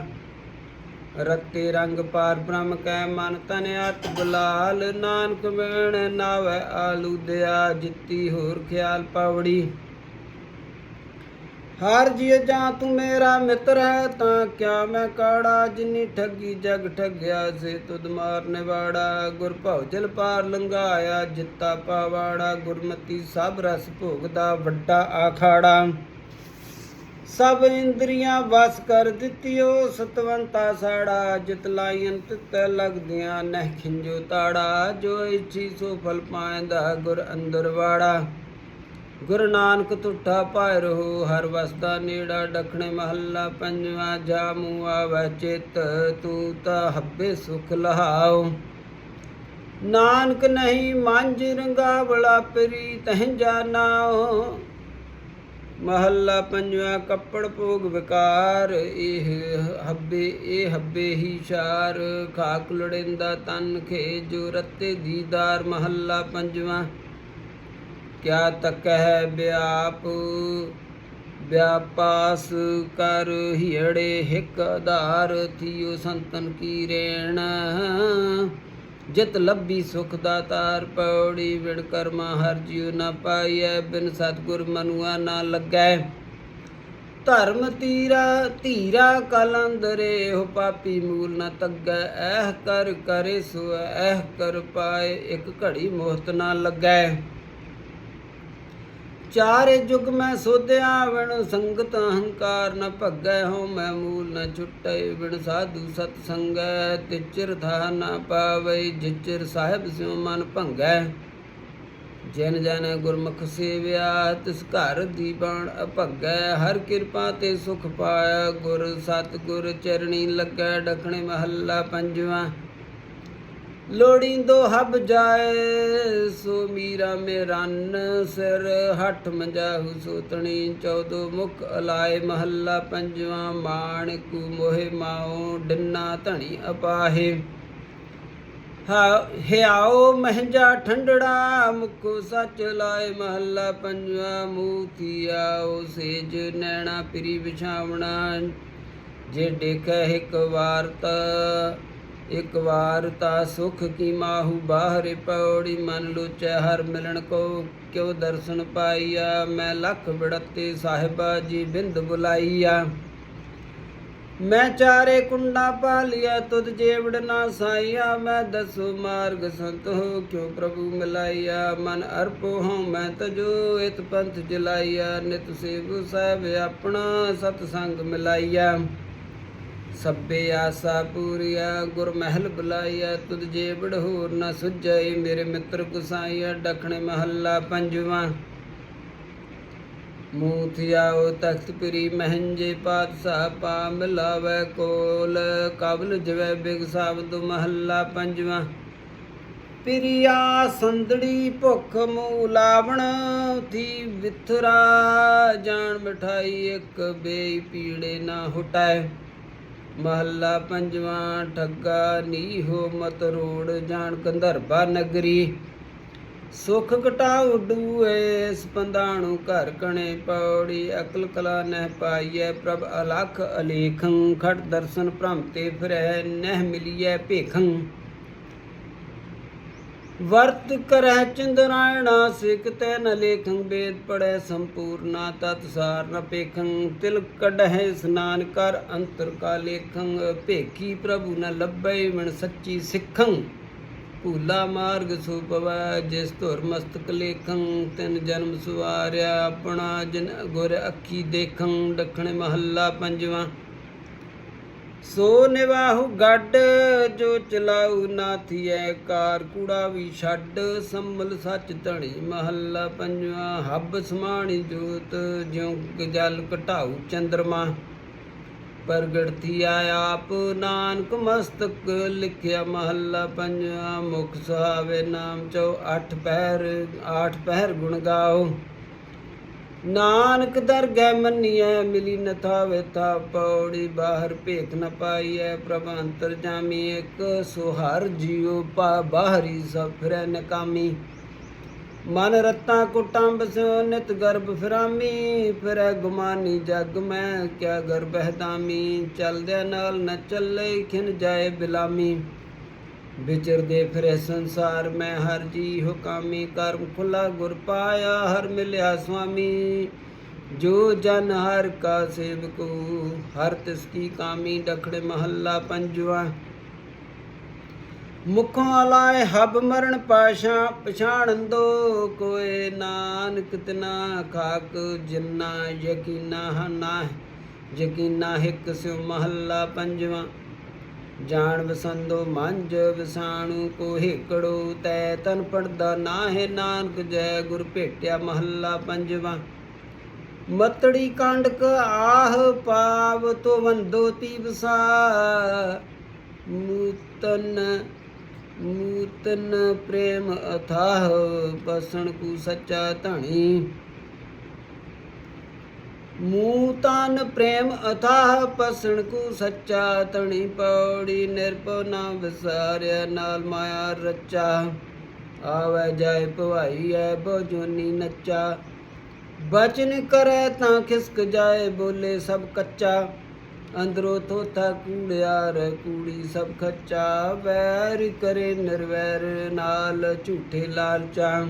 ਰਤੇ ਰੰਗ ਪਾਰ ਬ੍ਰਹਮ ਕੈ ਮਨ ਤਨ ਅਤ ਬੁਲਾਲ, ਨਾਨਕ ਵੇਣ ਨਾਵੈ ਆਲੂ ਦਿਆ, ਜਿੱਤੀ ਹੋਰ ਖਿਆਲ ਪਾਵੜੀ। ਹਰ ਜੀ ਜਾਂ ਤੂੰ ਮੇਰਾ ਮਿੱਤਰ ਹੈ, ਤਾਂ ਕਿਆ ਮੈਂ ਕਾੜਾ? ਜਿੰਨੀ ਠੱਗੀ ਜਗ ਠੱਗਿਆ ਸੇ, ਤੁਧ ਮਾਰਨੇ ਵਾੜਾ ਗੁਰ ਭਉ ਜਲ ਪਾਰ ਲੰਘਾਇਆ, ਜਿੱਤਾ ਪਾਵਾੜਾ। ਗੁਰਮਤੀ ਸਭ ਰਸ ਭੋਗਦਾ, ਵੱਡਾ ਆਖਾੜਾ। ਸਭ ਇੰਦਰੀਆਂ ਵਸ ਕਰ ਦਿੱਤਿਓ, ਸਤਵੰਤਾ ਸਾੜਾ। ਜਿਤ ਲਾਇਨ ਤਿਤ ਲਗਦਿਆਂ, ਨਹਿ ਖਿੰਜੋ ਤਾੜਾ। ਜੋ ਇੱਛੀ ਸੋ ਫਲ ਪਾਇਂਦਾ ਗੁਰ ਅੰਦਰ ਵਾੜਾ। ਗੁਰੂ ਨਾਨਕ ਤੁਠਾ ਪਾਇ ਰਹੋ, ਹਰ ਵਸਦਾ ਨੇੜਾ ਡਖਣੇ ਮਹੱਲਾ ਪੰਜਵਾ ਜਾਮੂ ਆਵੈ ਚਿਤ, ਤੂੰ ਤਾ ਹੱਬੇ ਸੁਖ ਲਹਾਓ। ਨਾਨਕ ਨਹੀਂ ਮੰਜ ਰੰਗਾਵਲਾ ਪਰੀ ਤਹ ਜਾਨਾਓ ਮਹੱਲਾ ਪੰਜਵਾ, ਕੱਪੜ ਭੋਗ ਵਿਕਾਰ, ਇਹ ਹੱਬੇ ਇਹ ਹੱਬੇ ਹੀ ਸ਼ਾਰ ਖਾਕ ਲੜਿੰਦਾ ਤਨ ਖੇ ਜੋ ਰੱਤੇ ਦੀਦਾਰ ਮਹੱਲਾ ਪੰਜਵਾ। ਕਿਆ ਤਕ ਹੈ ਵਿਆਪ ਵਿਆਪਾਸ ਕਰ ਹੀੜੇ ਹਿਕ ਆਧਾਰ ਥੀਓ ਸੰਤਨ ਕੀ ਰੇਣ? ਜਿਤ ਲੱਭੀ ਸੁਖ ਦਾਤਾਰ ਪੌੜੀ ਵਿੜ ਕਰਮਾ ਹਰ ਜਿਉ ਨ ਪਾਈਐ, ਬਿਨ ਸਤਗੁਰ ਮਨੁਆ ਨਾ ਲੱਗੈ। ਧਰਮ ਤੀਰਾ, ਧੀਰਾ ਕਲੰਦਰੇ ਹੋ ਪਾਪੀ ਮੂਲ ਨ ਤੱਗੈ। ਐਹ ਕਰ ਕਰੇ ਸੋ, ਐਹ ਕਰ ਪਾਏ, ਇੱਕ ਘੜੀ ਮੋਹਤ ਨਾ ਲੱਗੈ। ਚਾਰੇ ਜੁਗ ਮੈਂ ਸੋਧਿਆ ਵਿਣ ਸੰਗਤ ਅਹੰਕਾਰ ਨ ਭੱਗੈ ਹੋ ਮੈਂ ਮੂਲ ਨ ਛੁਟੈ ਵਿਣ ਸਾਧੂ ਸਤ ਸੰਗੈ, ਤਿਚਿਰ ਥਾ ਨ ਪਾਵੈ, ਜਿਚਿਰ ਸਾਹਿਬ ਸਿਉ ਮਨ ਭੰਗੈ। ਜਿਨ ਜਨ ਗੁਰਮੁਖ ਸੇਵਿਆ, ਤਿਸ ਘਰ ਦੀ ਬਾਣ ਅਭਗੈ। ਹਰ ਕਿਰਪਾ ਤੇ ਸੁਖ ਪਾਇਆ, ਗੁਰ ਸਤ ਗੁਰ ਚਰਣੀ ਲੱਗੈ, ਡਖਣੇ ਮਹੱਲਾ ਪੰਜਵਾਂ। ਲੋੜੀ ਹਬ ਜਾਏ, ਸੋ ਮੀਰਾ ਮੇ ਸਿਰ ਹੱਠ ਮੰਜਾਹੂ ਸੋਤਣੀ ਚੌਦੋ ਮੁਖ ਅਲਾਏ, ਮਹੱਲਾ ਪੰਜਵਾ ਮਾਣਕੂ ਮੋਹਿ ਮਾਉ, ਡੰਨਾ ਧਣੀ ਅਪਾਹੇ। ਹਿਆਓ ਮਹੰਜਾ ਠੰਡੜਾ, ਮੁਖ ਸੱਚ ਲਾਏ, ਮਹੱਲਾ ਪੰਜਵਾ ਮੂਤੀ ਸੇਜ ਨੈਣਾ, ਪਿਰੀ ਵਿਛਾਵਣਾ, ਜੇ ਦੇਖੈ ਇੱਕ ਵਾਰ ਤਾ ਇਕ ਵਾਰ ਤਾ ਸੁਖ ਕੀ ਮਾਹੂ ਬਾਹਰੇ ਪੌੜੀ, ਮਨ ਲੋਚੈ ਹਰ ਮਿਲਣ ਕੋ, ਕਿਉ ਦਰਸ਼ਨ ਪਾਈਆ? ਮੈਂ ਲੱਖ ਬੜਤੇ ਸਾਹਿਬਾ ਜੀ ਬਿੰਦ ਬੁਲਾਈਆ। ਮੈਂ ਚਾਰੇ ਕੁੰਡਾ ਪਾਲਿਆ, ਤੁਧ ਜੇਵੜ ਨਾ ਸਾਈਆ। ਮੈਂ ਦਸੋ ਮਾਰਗ ਸੰਤ ਹੋ, ਕਿਉ ਪ੍ਰਭੂ ਮਿਲਾਈਆ? ਮਨ ਅਰਪੋ ਹਉ, ਮੈਂ ਤਜੋ ਇਤ ਪੰਥ ਜਲਾਈਆ। ਨਿਤ ਸੇਵ ਸਾਹਿਬ ਆਪਣਾ ਸਤ ਸੰਗ ਮਿਲਾਈਆ। ਸੱਬੇ ਆਸਾ ਪੂਰੀਆ ਗੁਰ ਮਹਿਲ ਬੁਲਾਈਆ ਤੁਧ ਜੇਵੜ ਹੋਰ ਨਾ ਸੁਝਈ ਮੇਰੇ ਮਿੱਤਰ ਗੁਸਾਈਆ ਡਖਣੇ ਮਹੱਲਾ ਪੰਜਵਾਂ। ਮੂਥਿਆਓ ਤਖਤ ਪਰੀ ਮਹਿੰਜੇ, ਪਾਤਸ਼ਾਹ ਪਾ ਮਿਲਾਵੇ ਕੋਲ ਕਬਲ ਜਵੈ ਬਿਗ ਸਾਬਦ ਮਹੱਲਾ ਪੰਜਵਾ। ਪ੍ਰਿਆ ਸੰਦੜੀ ਭੁੱਖ ਮੂਲਾਵਣ ਥੀ ਵਿਥਰਾ ਜਾਣ ਮਠਾਈ ਇੱਕ ਬੇਈ ਪੀੜੇ ਨਾ ਹੁਟੈ ਮਹੱਲਾ ਪੰਜਵਾਂ, ਠੱਗਾ ਨੀ ਹੋ ਮਤ ਰੋੜ, ਜਾਣ ਕੰਧਰਬਾ ਨਗਰੀ। ਸੁਖ ਘਟਾਉ ਡੂਏ, ਸਪੰਦਾਣੂ ਘਰ ਕਣੇ ਪੌੜੀ। ਅਕਲ ਕਲਾ ਨਹਿ ਪਾਈਐ, ਪ੍ਰਭ ਅਲਖ ਅਲੇਖੰ। ਖਟ ਦਰਸ਼ਨ ਭ੍ਰਮ ਤੇ ਫਿਰੈ, ਨਹਿ ਮਿਲੀਐ ਭੇਖੰ। ਵਰਤ ਕਰੈ ਚੰਦਰਾਇਣਾ ਸਿਕ ਤੈ ਨ ਲੇਖੰ, ਵੇਦ ਪੜੈ ਸੰਪੂਰਨਾ, ਤਤ ਸਾਰ ਨ ਪੇਖੰ, ਤਿਲ ਕਢਹਿ ਇਸਨਾਨ ਕਰ, ਅੰਤਰ ਕਾ ਲੇਖੰ, ਭੇਖੀ ਪ੍ਰਭੂ ਨ ਲੱਭੈ ਮਨ ਸੱਚੀ ਸਿੱਖੰ। ਭੂਲਾ ਮਾਰਗ ਸੋ ਜਿਸ ਧੁਰ ਮਸਤਕ ਲੇਖੰ, ਤਿਨ ਜਨਮ ਸੁਵਾਰਿਆ, ਆਪਣਾ ਜਨ ਗੁਰ ਅੱਖੀ ਦੇਖੰ ਡਖਣੇ ਮਹੱਲਾ ਪੰਜਵਾਂ। ਸੋ ਨਿਵਾਹੁ ਗੱਡ, ਜੋ ਚਲਾਉ ਨਾਥੀਐ ਕਾਰ, ਕੂੜਾ ਵੀ ਛੱਡ, ਸੰਭਲ ਸੱਚ ਧਣੀ ਮਹੱਲਾ ਪੰਜਵਾ, ਹੱਬ ਸਮਾਣੀ ਜੋਤ, ਜਿਉ ਜਲ ਘਟਾਉ ਚੰਦਰਮਾ। ਪ੍ਰਗਟ ਥੀਆ ਆਪ, ਨਾਨਕ ਮਸਤਕ ਲਿਖਿਆ ਮਹੱਲਾ ਪੰਜਵਾ, ਮੁਖ ਸੁਹਾਵੇ ਨਾਮ ਚੋ ਅੱਠ ਪਹਿਰ ਅੱਠ ਪਹਿਰ ਗੁਣ ਗਾਓ। ਨਾਨਕ ਦਰਗਹਿ ਮੰਨੀਐ, ਮਿਲੀ ਨ ਥਾਵੇ ਤਾ ਪੌੜੀ, ਬਾਹਰ ਭੇਖ ਨ ਪਾਈਐ ਪ੍ਰਭ ਅੰਤਰ ਜਾਮੀ ਇੱਕ ਸੁਹਰ ਜਿਉ, ਪਾ ਬਾਹਰੀ ਸਫ਼ਰੈ ਨਕਾਮੀ ਮਨ ਰਤਾ ਕੁਟੰਬ ਸਿਓ ਨਿਤ ਗਰਭ ਫਿਰਾਮੀ, ਫਿਰੈ ਗੁਮਾਨੀ ਜਗ ਮੈਂ, ਕਿਆ ਗਰਭਹਿ ਦਾਮੀ ਚਲਦਿਆ ਨਾਲ ਨ ਚੱਲੇ ਖਿਨ ਜਾਏ ਬਿਲਾਮੀ। ਵਿਚਰਦੇ ਫਿਰੇ ਸੰਸਾਰ, ਮੈਂ ਹਰ ਜੀ ਹੁਕਾਮੀ ਕਰਮ ਖੁੱਲਾ ਗੁਰ ਪਾਇਆ, ਹਰ ਮਿਲਿਆ ਸੁਆਮੀ। ਜੋ ਜਨ ਹਰ ਕਾ ਸੇਵਕੋ ਹਰ ਤਿਸ ਕੀ ਕਾਮੀ ਡਖੜੇ ਮਹੱਲਾ ਪੰਜਵਾ। ਮੁਖੋਂ ਆਲਾਏ ਹਬ ਮਰਨ ਪਾਸ਼ਾ ਪਛਾਣੰਦੋ ਕੋਏ ਨਾਨਕ ਤਿਨਾ ਖਾਕ, ਜਿੰਨਾ ਯਕੀਨਾ ਹਨਾ ਯਕੀਨਾ ਹਿਕ ਸਿਉ ਮਹੱਲਾ ਪੰਜਵਾ। ਜਾਣ ਵਸੰਦੋ ਮੰਜ ਵਸਾਣੂ ਕੋ ਹੇਕੜੋ ਤੈ ਤਨ ਪੜਦਾ ਨਾਹਿ ਨਾਨਕ ਜੈ, ਗੁਰ ਭੇਟਿਆ ਮਹੱਲਾ ਪੰਜਵਾ। ਮਤੜੀ ਕਾਂਡਕ ਆਹ ਪਾਵ ਤੋ ਵੰਦੋ ਤੀਵਸਾ ਮੂਤਨ ਮੂਤਨ ਪ੍ਰੇਮ ਅਥਾਹ, ਬਸਣ ਕੂ ਸੱਚਾ ਧਣੀ। ਮੂਤਨ ਪ੍ਰੇਮ ਅਥਾਹ ਪਸਣ ਕੂ ਸੱਚਾ ਧਣੀ ਪੌੜੀ ਨਿਰਭਉ ਨਾ ਵਿਸਾਰਿਆ ਨਾਲ ਮਾਇਆ ਰਚਾ। ਆਵੈ ਜਾਏ ਭਵਾਈ ਐ ਬੋਜੋਨੀ ਨੱਚਾ। ਬਚਨ ਕਰੈ ਤਾਂ ਖਿਸਕ ਜਾਏ ਬੋਲੇ ਸਭ ਕੱਚਾ। ਅੰਦਰੋਂ ਥੋਥਾ ਕੂੜਿਆਰ ਕੂੜੀ ਸਭ ਖੱਚਾ। ਵੈਰ ਕਰੇ ਨਿਰਵੈਰ ਨਾਲ ਝੂਠੇ ਲਾਲਚਾਂ।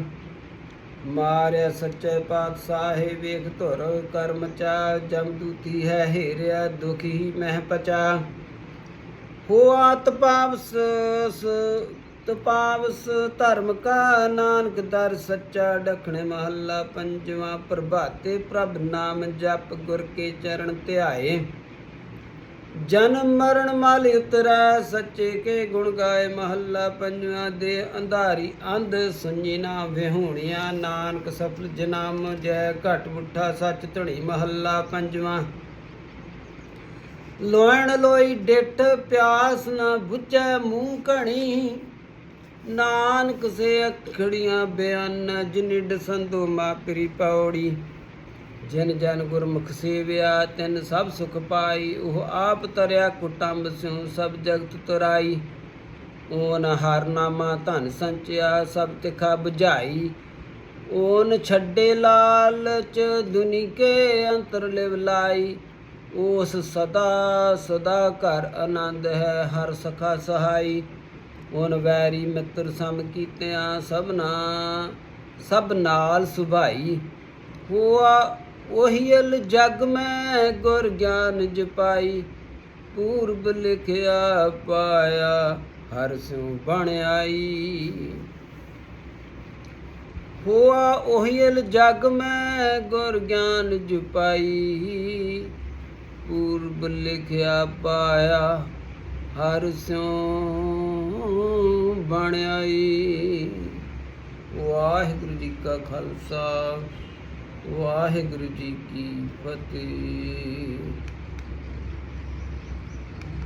ਮਾਰਿਆ ਸੱਚੇ ਪਾਤਸ਼ਾਹੇ ਵੇਖ ਧੁਰ ਕਰਮ ਚਾ ਜਮਦੂਤੀ ਹੈ ਹੇਰਿਆ ਦੁਖੀ ਮਹਿ ਪਚਾ। ਹੋ ਆਤ ਤਪਾਵਸ ਧਰਮ ਕਾ ਨਾਨਕ ਦਰ ਸੱਚਾ ਡਖਣੇ ਮਹੱਲਾ ਪੰਜਵਾਂ, ਪ੍ਰਭਾਤੇ ਪ੍ਰਭ ਨਾਮ ਜਪ ਗੁਰ ਕੇ ਚਰਨ ਧਿਆਏ। ਜਨਮ ਮਰਨ ਮਲ ਉਤਰੈ, ਸੱਚੇ ਕੇ ਗੁਣ ਗਾਏ ਮਹੱਲਾ ਪੰਜਵਾਂ ਦੇ ਅੰਧਾਰੀ ਅੰਧ ਸੁਣੀ ਵਿਹੂਣਿਆ। ਨਾਨਕ ਸਫਲ ਜਨਮ ਜੈ ਘਟ ਮੁੱਠਾ, ਸੱਚ ਧਣੀ ਮਹੱਲਾ ਪੰਜਵਾਂ। ਲੋਇਣ ਲੋਈ ਡਿੱਠ, ਪਿਆਸ ਨਾ ਬੁੱਝੈ ਮੂੰਹ ਘਣੀ। ਨਾਨਕ ਸੇ ਅਖੜੀਆਂ ਬਿਆਨ ਜਿਨਿਡ ਸੰਤੋ ਮਾਪਰੀ ਪੌੜੀ। ਜਿਨ ਜਨ ਗੁਰਮੁਖ ਸੇਵਿਆ, ਤਿਨ ਸਭ ਸੁਖ ਪਾਈ, ਉਹ ਆਪ ਤਰਿਆ ਕੁਟੰਬ ਸਿਉ, ਸਭ ਜਗਤ ਤੁਰਾਈ। ਓਨ ਹਰ ਨਾਮਾ ਧਨ ਸੰਚਿਆ, ਸਭ ਤਿਖਾ 부ਝਾਈ ਓਨ ਛੱਡੇ ਲਾਲਚ ਦੁਨੀ ਕੇ ਅੰਤਰ ਲਿਵ ਲਾਈ। ਉਸ ਸਦਾ ਸਦਾ ਘਰ ਆਨੰਦ ਹੈ, ਹਰ ਸਖਾ ਸਹਾਈ। ਓਨ ਵੈਰੀ ਮਿੱਤਰ ਸਮ ਕੀਤਿਆਂ ਸਭਨਾ, ਸਭ ਨਾਲ ਸੁਭਾਈ। ਹੋਆ ਉਹੀਲ ਜਗ ਮੈਂ ਗੁਰ ਗਿਆਨ ਜਪਾਈ ਪੂਰਬ ਲਿਖਿਆ ਪਾਇਆ, ਹਰ ਸਿਉ ਬਣ ਆਈ। ਹੋਆ ਉਹੀਲ ਜਗ ਮੈਂ ਗੁਰ ਗਿਆਨ ਜਪਾਈ ਪੂਰਬ ਲਿਖਿਆ ਪਾਇਆ, ਹਰ ਸਿਉ ਬਣ ਆਈ। ਵਾਹਿਗੁਰੂ ਜੀ ਕਾ ਖਾਲਸਾ। ਵਾਹਿਗੁਰੂ ਜੀ ਕੀ ਫਤਿਹ।